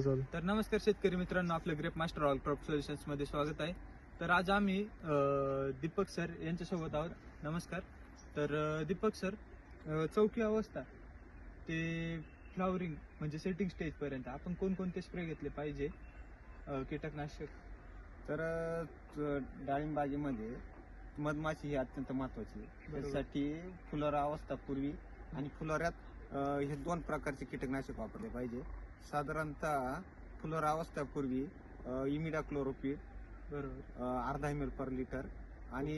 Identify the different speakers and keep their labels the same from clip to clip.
Speaker 1: तर नमस्कार शेतकरी मित्रांनो आपलं ग्रेप मास्टर ऑल क्रॉप सोल्युशन्समध्ये स्वागत आहे. तर आज आम्ही दीपक सर यांच्यासोबत आहोत. नमस्कार. तर दीपक सर चौकी अवस्था ते फ्लावरिंग म्हणजे सेटिंग स्टेज पर्यंत आपण कोणकोणते स्प्रे घेतले पाहिजे? कीटकनाशक.
Speaker 2: तर डाळिंबागेमध्ये मधमाशी ही अत्यंत महत्वाची आहे. त्यासाठी फुलोरा अवस्था पूर्वी आणि फुलोऱ्यात हे दोन प्रकारचे कीटकनाशक वापरले पाहिजे. साधारणतः फुलोरा अवस्था पूर्वी इमिडा क्लोरोपिड
Speaker 1: बरोबर.
Speaker 2: अर्धा एम एल पर लिटर आणि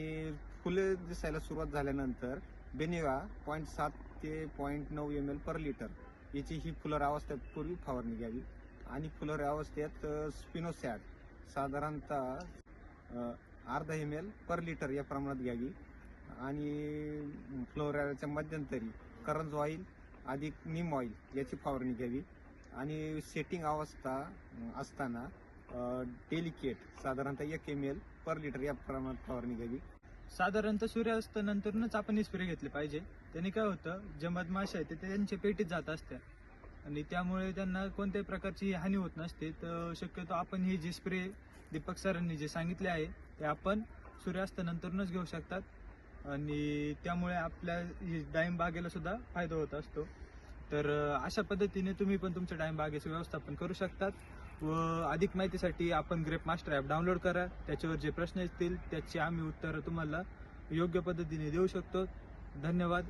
Speaker 2: फुले दिसायला सुरुवात झाल्यानंतर बेनिवा पॉईंट सात ते पॉईंट नऊ एम एल पर लिटर याची ही फुलोरा अवस्थेपूर्वी फवारणी घ्यावी. आणि फुलोरा अवस्थेत स्पिनोसॅड साधारणतः अर्धा एम एल पर लिटर या प्रमाणात घ्यावी. आणि फ्लोराच्या मध्यंतरी करंज ऑइल अधिक निम ऑइल याची फवारणी घ्यावी. आणि सेटिंग अवस्था असताना डेलिकेट साधारणतः एक एम एल पर लिटर या प्रमाणात फवारणी घ्यावी
Speaker 1: साधारणतः सूर्यास्त नंतरच आपण स्प्रे घेतले पाहिजे. त्याने काय होतं जे मधमाशा आहेत ते त्यांच्या पेटीत जात असतात आणि त्यामुळे त्यांना कोणत्याही प्रकारची हानी होत नसते. तर शक्यतो आपण हे जे स्प्रे दीपक सरांनी जे सांगितले आहे ते आपण सूर्यास्त नंतरच घेऊ शकतात. आणि त्यामुळे आपल्या ही डाळिंब बागेला सुद्धा फायदा होत असतो. तर अशा पद्धतीने तुम्ही पण तुमच्या डाळिंब बागेचं व्यवस्थापन करू शकतात व अधिक माहितीसाठी आपण ग्रेप मास्टर ॲप डाउनलोड करा. त्याच्यावर जे प्रश्न असतील त्याची आम्ही उत्तरं तुम्हाला योग्य पद्धतीने देऊ शकतो. धन्यवाद.